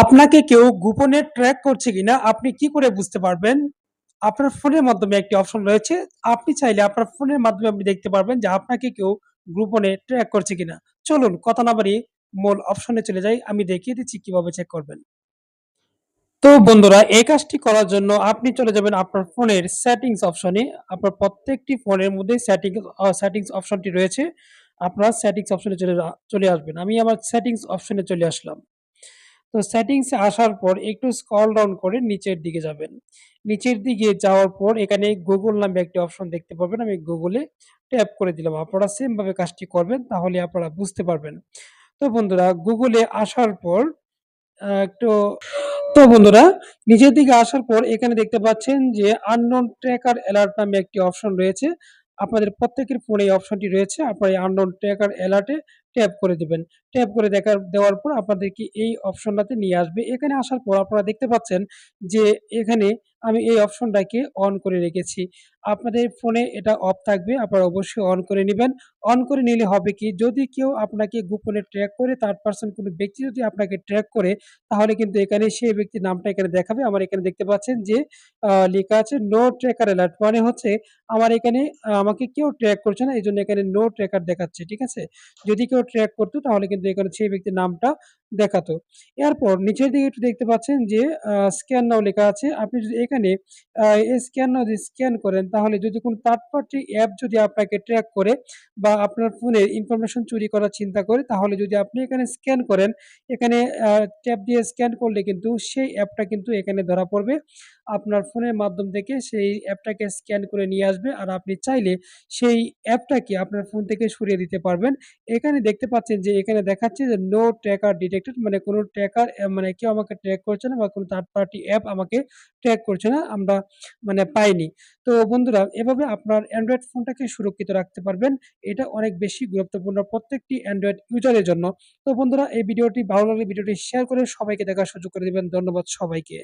আপনাকে কেউ গোপনে ট্র্যাক করছে কিনা, আপনি কি করে বুঝতে পারবেন? আপনার ফোনের মাধ্যমে একটি অপশন রয়েছে। আপনি চাইলে আপনার ফোনের মাধ্যমে আপনি দেখতে পারবেন যে আপনাকে কেউ গোপনে ট্র্যাক করছে কিনা। চলুন, কথা না বাড়িয়ে মূল অপশনে চলে যাই। আমি দেখিয়ে দিচ্ছি কীভাবে চেক করবেন। তো বন্ধুরা, এই কাজটি করার জন্য আপনি চলে যাবেন আপনার ফোনের সেটিংস অপশনে। আপনার প্রত্যেকটি ফোনের মধ্যে সেটিং সেটিংস অপশনটি রয়েছে। আপনার সেটিংস অপশনে চলে চলে আসবেন। আমি আমার সেটিংস অপশনে চলে আসলাম। তো সেটিংস আসার পর একটু স্ক্রল ডাউন করে নিচের দিকে যাবেন। নিচের দিকে যাওয়ার পর এখানে গুগল নামে একটি অপশন দেখতে পাবেন। আমি গুগলে ট্যাপ করে দিলাম। আপনারা সেম ভাবে কাজটি করবেন তাহলে আপনারা বুঝতে পারবেন। তো বন্ধুরা গুগলে আসার পর একটু, তো বন্ধুরা, নিচের দিকে আসার পর এখানে দেখতে পাচ্ছেন যে আননোন ট্র্যাকার অ্যালার্ট নামে একটি অপশন রয়েছে। আপনাদের প্রত্যেকের ফোনে এই অপশনটি রয়েছে। আপনারা এই আননোন ট্র্যাকার এ ট্যাপ করে দেবেন ট্যাপ করে দেখার দেওয়ার পর আপনাদেরকে এই অপশনটাতে নিয়ে আসবে। এখানে আসার পর আপনারা দেখতে পাচ্ছেন যে এখানে আমি এই অপশনটাকে অন করে রেখেছি। আপনাদের ফোনে এটা অফ থাকবে। আপনারা অবশ্যই অন করে নেবেন অন করে নিলে হবে কি, যদি কেউ আপনাকে গোপনে ট্র্যাক করে থার্ড পার্সন কোনো ব্যক্তি যদি আপনাকে ট্র্যাক করে, তাহলে কিন্তু এখানে সেই ব্যক্তির নামটা এখানে দেখাবে। আমার এখানে দেখতে পাচ্ছেন যে লেখা আছে নো ট্র্যাকার এলার্ট মানে হচ্ছে, আমার এখানে আমাকে কেউ ট্র্যাক করছে না। এই জন্য এখানে নো ট্র্যাকার দেখাচ্ছে। ঠিক আছে? যদি কেউ ট্র্যাক করতো, তাহলে কিন্তু এখানে সেই ব্যক্তির নামটা দেখাতো। এরপর নিচের দিকে একটু দেখতে পাচ্ছেন যে স্ক্যান নাও লেখা আছে। আপনি যদি এখানে স্ক্যান নাও যদি স্ক্যান করেন তাহলে যদি কোনো থার্ড পার্টি অ্যাপ যদি আপনাকে ট্র্যাক করে বা আপনার ফোনের ইনফরমেশন চুরি করার চিন্তা করে তাহলে যদি আপনি এখানে স্ক্যান করেন, এখানে ট্যাপ দিয়ে স্ক্যান করলে কিন্তু সেই অ্যাপটা কিন্তু এখানে ধরা পড়বে। আপনার ফোনের মাধ্যম থেকে সেই অ্যাপটাকে স্ক্যান করে নিয়ে আসবে। আর আপনি চাইলে সেই অ্যাপটাকে আপনার ফোন থেকে সরিয়ে দিতে পারবেন। এখানে দেখতে পাচ্ছেন যে, এখানে দেখাচ্ছে যে, নো ট্র্যাকার ডিটেক্টেড মানে কোনো ট্র্যাকার মানে কেউ আমাকে ট্র্যাক করছে না বা কোনো থার্ড পার্টি অ্যাপ আমাকে ট্র্যাক করছে না। আমরা মানে পাইনি। তো বন্ধুরা, এভাবে আপনার অ্যান্ড্রয়েড ফোনটাকে সুরক্ষিত রাখতে পারবেন। এটা অনেক বেশি গুরুত্বপূর্ণ প্রত্যেকটি অ্যান্ড্রয়েড ইউজারের জন্য। তো বন্ধুরা, এই ভিডিওটি ভালো লাগলে ভিডিওটি শেয়ার করে সবাইকে দেখার সুযোগ করে দিবেন। ধন্যবাদ সবাইকে।